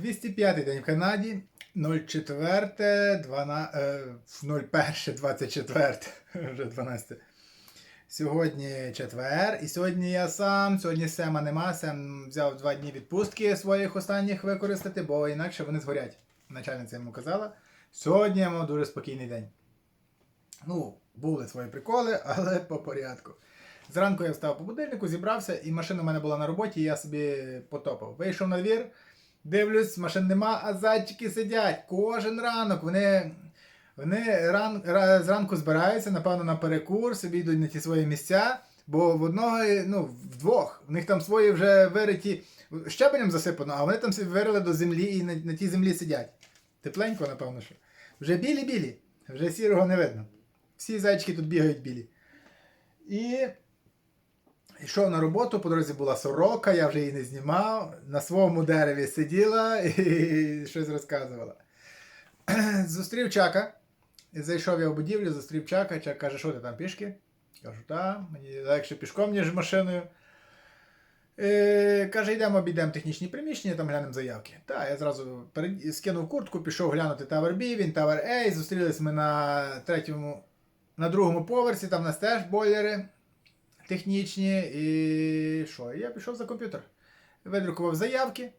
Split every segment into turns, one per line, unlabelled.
205 день в Канаді. 04, 12, е, 01, 24, вже 12. Сьогодні четвер, і сьогодні я сам, сьогодні Сема нема, Сем взяв два дні відпустки своїх останніх використати, бо інакше вони згорять. Начальниця йому казала. Сьогодні я мав дуже спокійний день. Ну, були свої приколи, але по порядку. Зранку я встав по будильнику, зібрався, і машина в мене була на роботі, і я собі потопав. Вийшов на двір, дивлюсь, машин нема, а зайчики сидять. Кожен ранок вони, вони ран, ра- зранку збираються, напевно, на перекур, собі йдуть на ті свої місця, бо в одного, ну, вдвох, в них там свої вже вириті щебенем засипано, а вони там вирили до землі і на, на тій землі сидять. Тепленько, напевно, що. Вже білі-білі, вже сірого не видно. Всі зайчики тут бігають білі. І йшов на роботу, по дорозі була сорока, я вже її не знімав. На своєму дереві сиділа і щось розказувала. Зустрів Чака. Зайшов я в будівлю, зустрів Чака. Чак каже, що ти там пішки? Кажу, так, мені легше пішком, ніж машиною. Е, каже, йдемо обійдемо технічні приміщення, там глянемо заявки. Так, я зразу перед... скинув куртку, пішов глянути Tower B, він Tower A. Зустрілись ми на третьому, на другому поверсі, там у нас теж бойлери технічні. І що? Я пішов за комп'ютер. Видрукував заявки.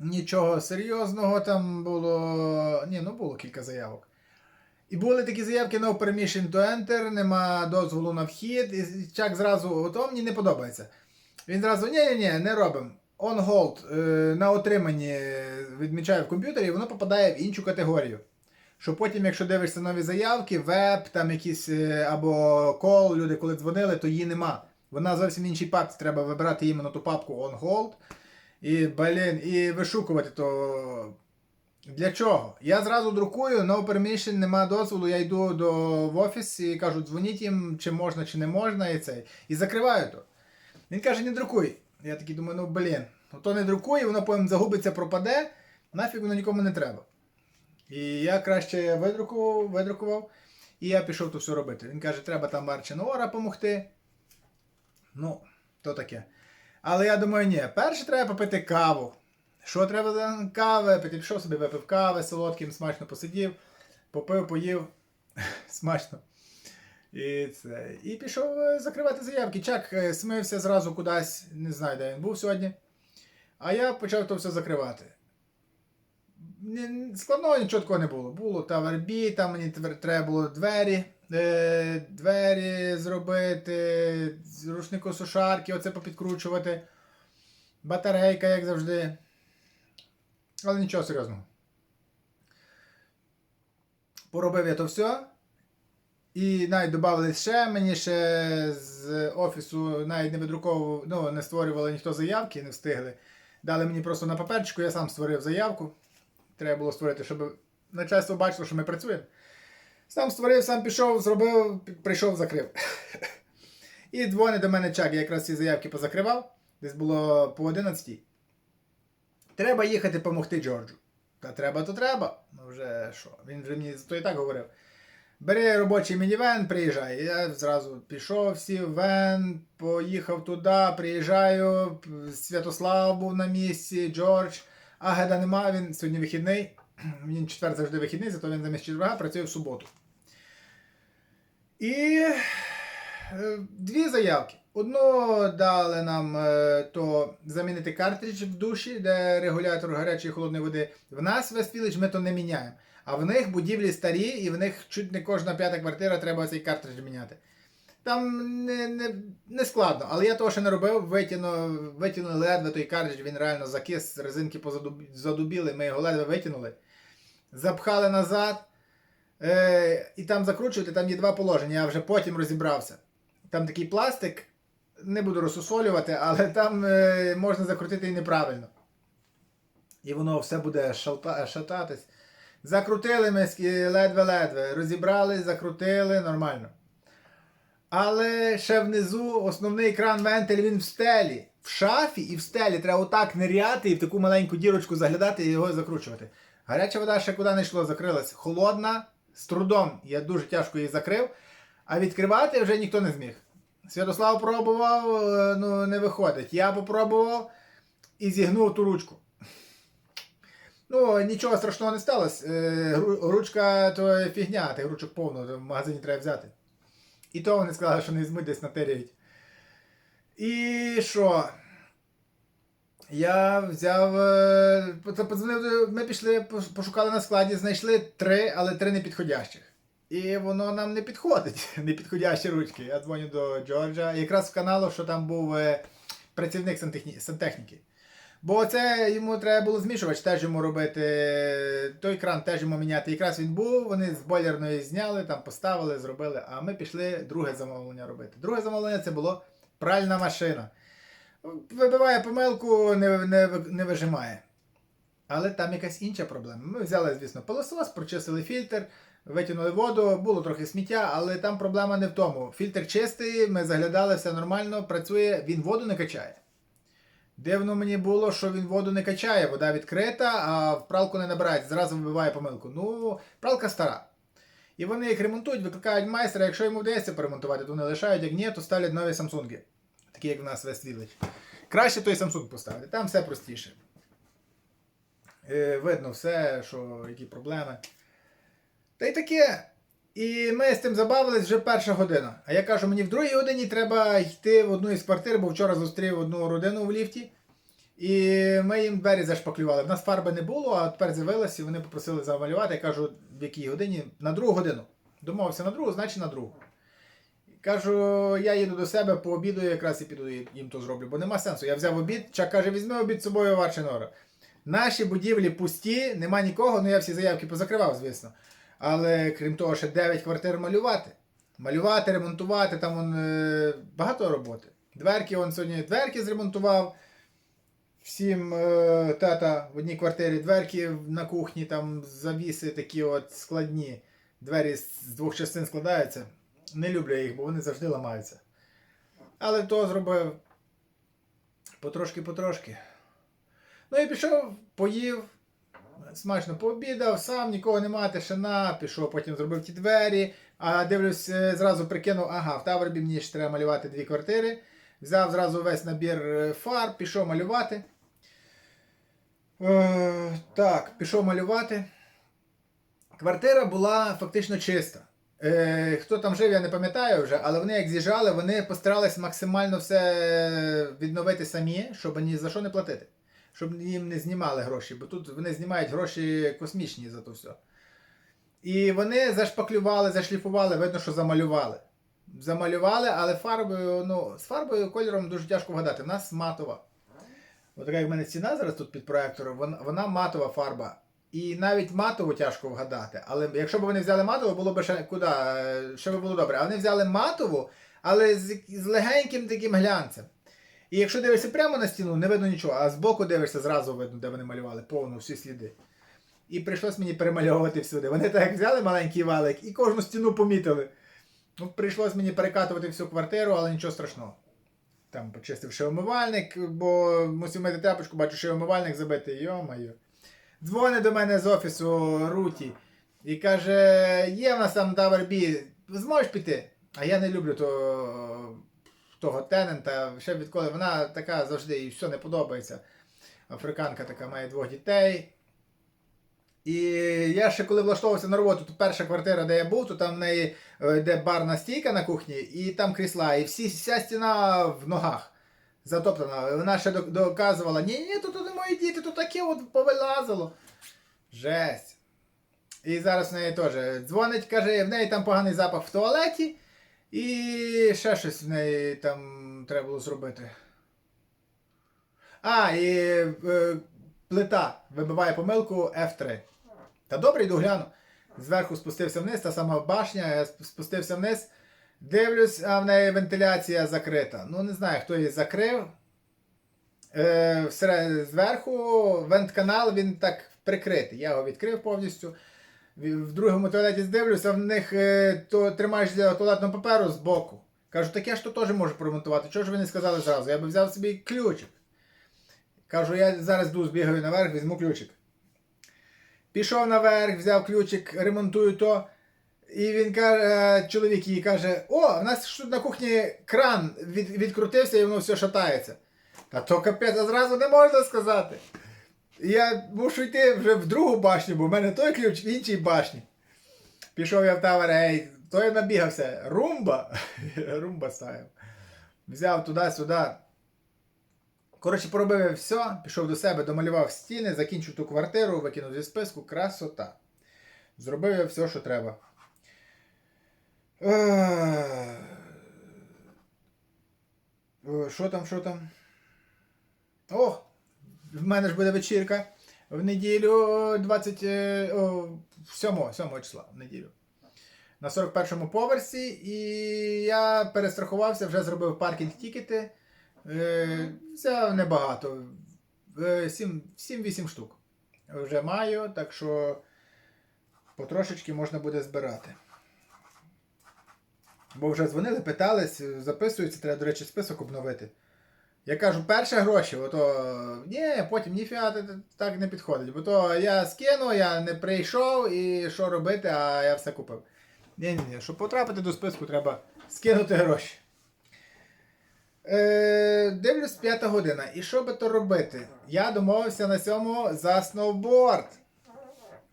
Нічого серйозного там було. Ні, ну було кілька заявок. І були такі заявки no permission to enter, нема дозволу на вхід. І чак зразу, ото мені не подобається. Він зразу, ні-ні-ні, не робимо. On hold е, на отриманні відмічаю в комп'ютері, і воно попадає в іншу категорію. Що потім, якщо дивишся нові заявки, веб, там якісь е, або кол, люди коли дзвонили, то її нема. Вона зовсім іншій папці, треба вибирати іменно ту папку on hold. І, блін, і вишукувати то. Для чого? Я зразу друкую, no permission, нема дозволу, я йду до, в офіс і кажу, дзвоніть їм, чи можна, чи не можна, і цей. І закриваю то. Він каже, не друкуй. Я такий думаю, ну блін, ну то не друкуй, воно потім загубиться, пропаде, нафіг воно нікому не треба. І я краще видрукував, видрукував, і я пішов то все робити. Він каже, треба там Марчинора допомогти. Ну, то таке. Але я думаю, ні, перше треба попити каву. Що треба за кави? Піти пішов собі, випив кави солодким, смачно посидів, попив, поїв. Смачно. І, це. і пішов е, закривати заявки. Чак е, смився зразу кудись, не знаю, де він був сьогодні. А я почав то все закривати. Складного нічого такого не було. Було B, там мені треба було двері, е, двері зробити, рушникосушарки, оце попідкручувати. Батарейка, як завжди. Але нічого серйозного. Поробив я то все. І навіть додали ще мені ще з офісу навіть не видруковував, ну, не створювали ніхто заявки, не встигли. Дали мені просто на паперчику, я сам створив заявку. Треба було створити, щоб начальство бачило, що ми працюємо. Сам створив, сам пішов, зробив, прийшов, закрив. І дзвонить до мене чак, я якраз ці заявки позакривав. Десь було по 11. Треба їхати допомогти Джорджу. Та треба, то треба. Ну вже що? Він вже мені то і так говорив. Бери робочий мінівен, приїжджай. Я зразу пішов, сів вен, поїхав туди, приїжджаю. Святослав був на місці, Джордж. Агеда нема, він сьогодні вихідний. Він четвер завжди вихідний, зато він замість четверга працює в суботу. І е, дві заявки. Одну дали нам е, то замінити картридж в душі, де регулятор гарячої і холодної води. В нас в West ми то не міняємо. А в них будівлі старі, і в них чуть не кожна п'ята квартира треба цей картридж міняти. Там не, не, не складно, але я того ще не робив, витягнули ледве той картридж, він реально закис, резинки позадуб- задубіли, ми його ледве витягнули. Запхали назад. Е, і там закручувати, там є два положення, я вже потім розібрався. Там такий пластик, не буду розсусолювати, але там е, можна закрутити і неправильно. І воно все буде шалта, шататись. Закрутили ми ледве-ледве, розібрали, закрутили, нормально. Але ще внизу основний кран вентиль він в стелі. В шафі і в стелі треба отак ниряти і в таку маленьку дірочку заглядати і його закручувати. Гаряча вода ще куди не йшло, закрилась. Холодна, з трудом. Я дуже тяжко її закрив, а відкривати вже ніхто не зміг. Святослав пробував, е, ну не виходить. Я попробував і зігнув ту ручку. Ну, нічого страшного не сталося. Е, ручка то фігня, тих ручок повно, в магазині треба взяти. І то вони сказали, що не візьмуть десь натеряють. І що? Я взяв. е, ми пішли, пошукали на складі, знайшли три, але три непідходящих. І воно нам не підходить, непідходящі ручки. Я дзвоню до Джорджа. Якраз в каналу, що там був е, працівник сантехні- сантехніки. Бо це йому треба було змішувач, теж йому робити. Той кран теж йому міняти. Якраз він був, вони з бойлерної зняли, там поставили, зробили. А ми пішли друге замовлення робити. Друге замовлення це було пральна машина. Вибиває помилку, не, не, не вижимає. Але там якась інша проблема. Ми взяли, звісно, пилосос, прочистили фільтр, витягнули воду, було трохи сміття, але там проблема не в тому. Фільтр чистий, ми заглядали, все нормально, працює, він воду не качає. Дивно мені було, що він воду не качає, вода відкрита, а в пралку не набирається, зразу вибиває помилку. Ну, пралка стара. І вони їх ремонтують, викликають майстра, якщо йому вдається поремонтувати, то вони лишають, як ні, то ставлять нові Samsung. Такі, як в нас West Village. Краще той Samsung поставити, там все простіше. Е, видно все, що які проблеми. Та й таке. І ми з тим забавились вже перша година. А я кажу, мені в другій годині треба йти в одну із квартир, бо вчора зустрів одну родину в ліфті. І ми їм двері зашпаклювали. В нас фарби не було, а тепер з'явилися, і вони попросили замалювати. Я кажу, в якій годині? На другу годину. Домовився на другу, значить на другу. Кажу, я їду до себе по обіду, якраз і піду їм то зроблю, бо нема сенсу. Я взяв обід, чак каже, візьми обід з собою в Арчинора. Наші будівлі пусті, нема нікого, ну я всі заявки позакривав, звісно. Але крім того, ще 9 квартир малювати. Малювати, ремонтувати, там вон, е, багато роботи. Дверки, он сьогодні дверки зремонтував. Всім е, тата в одній квартирі дверки на кухні, там завіси такі от складні. Двері з двох частин складаються. Не люблю їх, бо вони завжди ламаються. Але то зробив потрошки-потрошки. Ну і пішов, поїв, смачно пообідав, сам нікого нема, тишина, пішов, потім зробив ті двері. А дивлюсь, е, зразу прикинув, ага, в Тавербі мені ще треба малювати дві квартири. Взяв зразу весь набір е, фарб, пішов малювати. Е, так, пішов малювати. Квартира була фактично чиста. Е, хто там жив, я не пам'ятаю вже, але вони як з'їжджали, вони постарались максимально все відновити самі, щоб ні за що не платити. Щоб їм не знімали гроші, бо тут вони знімають гроші космічні за то все. І вони зашпаклювали, зашліфували, видно, що замалювали. Замалювали, але фарбою, ну, з фарбою кольором дуже тяжко вгадати. У нас матова. От така як в мене стіна зараз тут під проектором, вона, вона матова фарба. І навіть матову тяжко вгадати. Але якщо б вони взяли матову, було б ще куди, е, ще би було добре. А вони взяли матову, але з, з легеньким таким глянцем. І якщо дивишся прямо на стіну, не видно нічого, а збоку дивишся, зразу видно, де вони малювали, повно всі сліди. І прийшлось мені перемальовувати всюди. Вони так взяли маленький валик і кожну стіну помітили. Ну, прийшлось мені перекатувати всю квартиру, але нічого страшного. Там почистив ще умивальник, бо мусив мити тряпочку, бачу, що умивальник забитий, йо-моє. Дзвонить до мене з офісу Руті і каже: є в нас там B, зможеш піти? А я не люблю то, того тенента. Ще відколи вона така завжди їй все не подобається. Африканка така має двох дітей. І я ще коли влаштовувався на роботу, то перша квартира, де я був, то там в неї е, де барна стійка на кухні, і там крісла, і всі, вся стіна в ногах затоптана. Вона ще доказувала, ні, ні, тут не мої діти, тут таке от повилазило. Жесть. І зараз в неї теж дзвонить, каже, в неї там поганий запах в туалеті, і ще щось в неї там треба було зробити. А, і е, плита вибиває помилку F3. Та добре, йду гляну. Зверху спустився вниз, та сама башня, я спустився вниз. Дивлюсь, а в неї вентиляція закрита. Ну, не знаю, хто її закрив. Е, всере- зверху вентканал він так прикритий. Я його відкрив повністю. В другому туалеті здивлюся, в них е, то тримаєш для туалетного паперу з боку. Кажу, так я ж то теж можу поремонтувати. Чого ж ви не сказали зразу? Я би взяв собі ключик. Кажу, я зараз йду, збігаю наверх, візьму ключик. Пішов наверх, взяв ключик, ремонтую то. І він каже, чоловік їй каже: О, в нас тут на кухні кран від, відкрутився і воно все шатається. Та то капець, а зразу не можна сказати. Я мушу йти вже в другу башню, бо в мене той ключ в іншій башні. Пішов я в тавер, ей, то я набігався. Румба. Румба ставив. Взяв туди-сюди. Коротше, поробив все, пішов до себе, домалював стіни, закінчив ту квартиру, викинув зі списку. Красота. Зробив я все, що треба. Е, Що там, що там? О! В мене ж буде вечірка в неділю 27 7 числа в неділю. На 41-му поверсі, і я перестрахувався, вже зробив паркінг тікети. Е, Взяв небагато. Е, 7-8 штук. Вже маю, так що потрошечки можна буде збирати. Бо вже дзвонили, питались, записуються, треба, до речі, список обновити. Я кажу, перше гроші, ото ні, потім ніфіга так не підходить. Бо то я скину, я не прийшов і що робити, а я все купив. Ні, ні, щоб потрапити до списку, треба скинути гроші. Е, дивлюсь, п'ята година. І що би то робити? Я домовився на цьому за сноуборд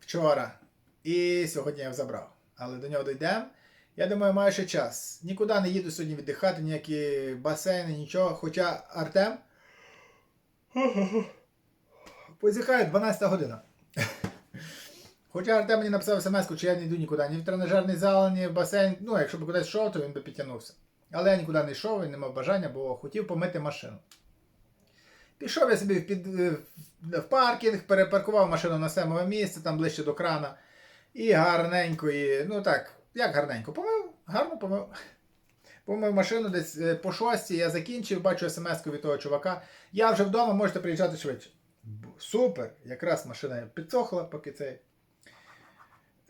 вчора. І сьогодні я забрав. Але до нього дійдемо. Я думаю, маю ще час. Нікуди не їду сьогодні віддихати, ніякі басейни, нічого. Хоча Артем. Позіхає 12 година. Хоча Артем мені написав смс, чи я не йду нікуди, ні в тренажерний зал, ні в басейн. Ну, якщо б кудись йшов, то він би підтягнувся. Але я нікуди не йшов і не мав бажання, бо хотів помити машину. Пішов я собі в, під, е, в паркінг, перепаркував машину на самому місце, там ближче до крана. І гарненько, і, ну так, як гарненько, помив, гарно помив. Помив машину десь е, по шостій, я закінчив, бачу смс-ку від того чувака. Я вже вдома, можете приїжджати швидше. Супер! Якраз машина підсохла, поки цей.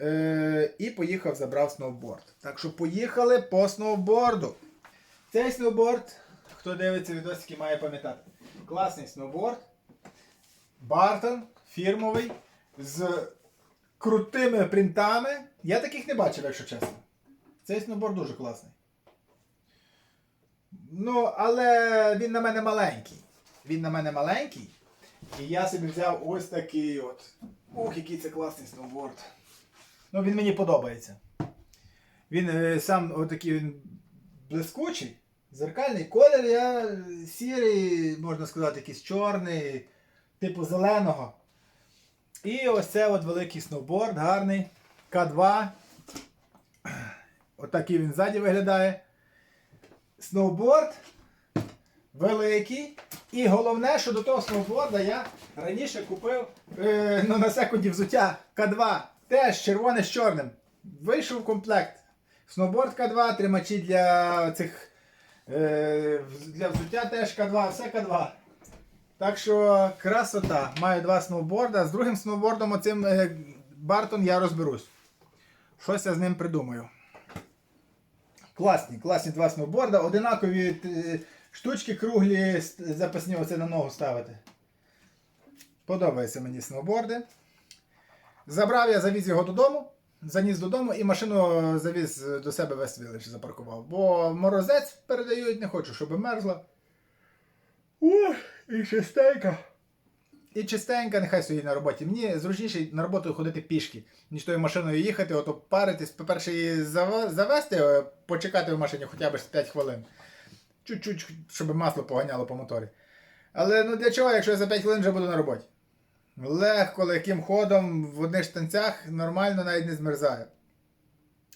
Е, і поїхав, забрав сноуборд. Так що поїхали по сноуборду. Цей сноуборд, хто дивиться відосики, має пам'ятати. Класний сноуборд. Бартон, фірмовий, з крутими принтами. Я таких не бачив, якщо чесно. Цей сноуборд дуже класний. Ну, але він на мене маленький. Він на мене маленький. І я собі взяв ось такий от. Ух, який це класний сноуборд. Ну, він мені подобається. Він е, сам отакий він блискучий, зеркальний колір, я сірий, можна сказати, якийсь чорний, типу зеленого. І ось це от великий сноуборд, гарний. К2. Отакий він ззаді виглядає. Сноуборд великий. І головне, що до того сноуборда я раніше купив е, ну, на секунді взуття К2. Теж червоне з чорним. Вийшов комплект. Сноуборд К2, тримачі для цих е, для взуття теж К2, все К2. Так що красота. Маю два сноуборда. З другим сноубордом оцим е, Бартон я розберусь. Щось я з ним придумаю. Класні, класні два сноуборда. Одинакові е, штучки круглі запасні оце на ногу ставити. Подобаються мені сноуборди. Забрав я, завіз його додому, заніс додому і машину завіз до себе весь вилиш запаркував. Бо морозець передають, не хочу, щоб мерзла. І чистенька. І чистенька, нехай стоїть на роботі. Мені зручніше на роботу ходити пішки, ніж тою машиною їхати, ото паритись, по-перше, її завести, е, почекати в машині хоча б 5 хвилин. Чуть-чуть, щоб масло поганяло по моторі. Але ну для чого, якщо я за 5 хвилин вже буду на роботі? Легко, легким ходом, в одних штанцях нормально навіть не змерзаю.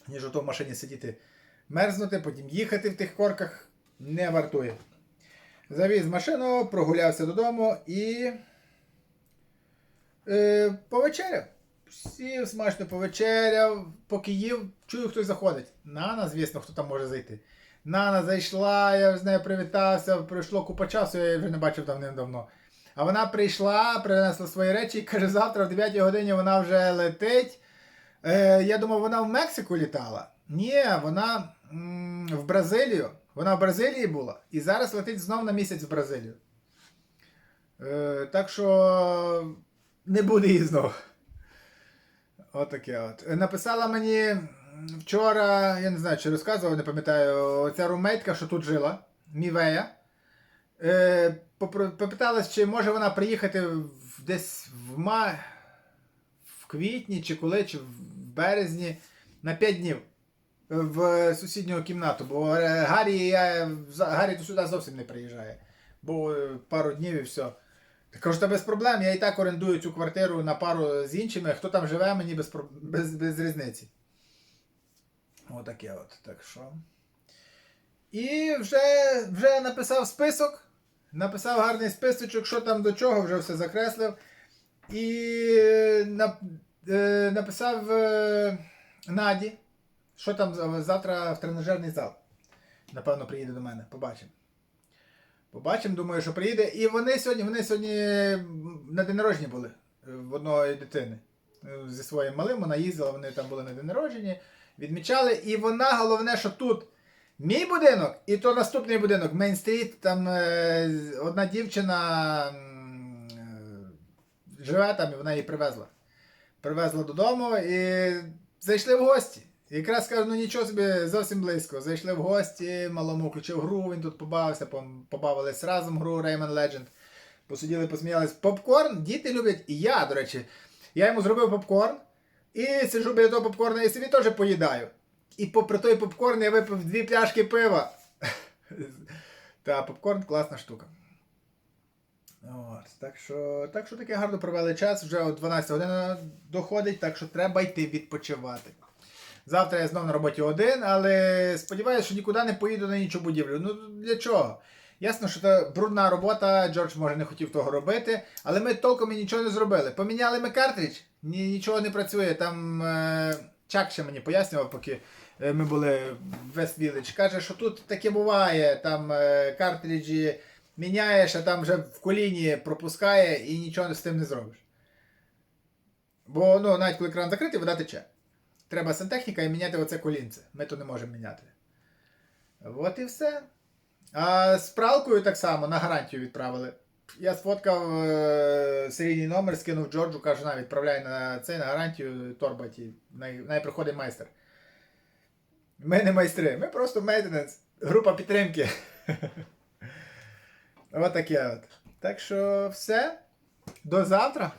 Ніж ото в машині сидіти мерзнути, потім їхати в тих корках не вартує. Завіз машину, прогулявся додому і е, повечеряв. Сів, смачно повечеряв, поки їв, чую, хтось заходить. Нана, звісно, хто там може зайти. Нана зайшла, я з нею привітався, пройшло купа часу, я її вже не бачив давним-давно. А вона прийшла, принесла свої речі і каже, завтра в 9 годині вона вже летить. Е, я думав, вона в Мексику літала. Ні, вона м, в Бразилію. Вона в Бразилії була і зараз летить знов на місяць в Бразилію. Е, так що не буде її знов. Отаке от. Е, Написала мені вчора, я не знаю, чи розказував, не пам'ятаю, ця румейтка, що тут жила, Мівея. Е, попиталась, чи може вона приїхати в- десь в, ма... в квітні чи коли, чи в березні на 5 днів в сусідню кімнату, бо е, Гаррі, я, Гаррі то сюди зовсім не приїжджає. Бо е, пару днів і все. Так кажу, та без проблем, я і так орендую цю квартиру на пару з іншими, хто там живе, мені без, без, без різниці. Отаке от. Так що. І вже, вже написав список. Написав гарний списочок, що там до чого, вже все закреслив. І е, нап, е, написав е, Наді, що там завтра в тренажерний зал. Напевно, приїде до мене. Побачимо. Побачимо, думаю, що приїде. І вони сьогодні, вони сьогодні на день народження були е, в одної дитини. Е, Зі своїм малим вона їздила, вони там були на день народження, відмічали. І вона, головне, що тут мій будинок, і то наступний будинок, Мейн-стріт, там е, одна дівчина живе там, і вона її привезла. Привезла додому і зайшли в гості. Якраз кажу, ну нічого собі зовсім близько. Зайшли в гості, малому включив гру, він тут побавився, побавились разом гру Rayman Legend. Посиділи, посміялись. Попкорн діти люблять, і я, до речі. Я йому зробив попкорн, і сиджу біля того попкорна і собі теж поїдаю. І попри той попкорн я випив дві пляшки пива. Та попкорн класна штука. От, так що, так що таке гарно провели час, вже о 12 година доходить, так що треба йти відпочивати. Завтра я знову на роботі один, але сподіваюся, що нікуди не поїду на іншу будівлю. Ну для чого? Ясно, що це брудна робота, Джордж може не хотів того робити, але ми толком і нічого не зробили. Поміняли ми картридж, ні, нічого не працює. Там е, Чак ще мені пояснював, поки е, ми були в West Village. Каже, що тут таке буває, там е, картриджі міняєш, а там вже в коліні пропускає і нічого з тим не зробиш. Бо ну, навіть коли кран закритий, вода тече. Треба сантехніка і міняти оце колінце. Ми то не можемо міняти. От і все. А з пралкою так само на гарантію відправили. Я сфоткав е, серійний номер, скинув Джорджу, кажу, на, відправляй на цей на гарантію торба ті. Най, най приходить майстер. Ми не майстри, ми просто мейнтенанс, група підтримки. Отаке от. Так що все. До завтра.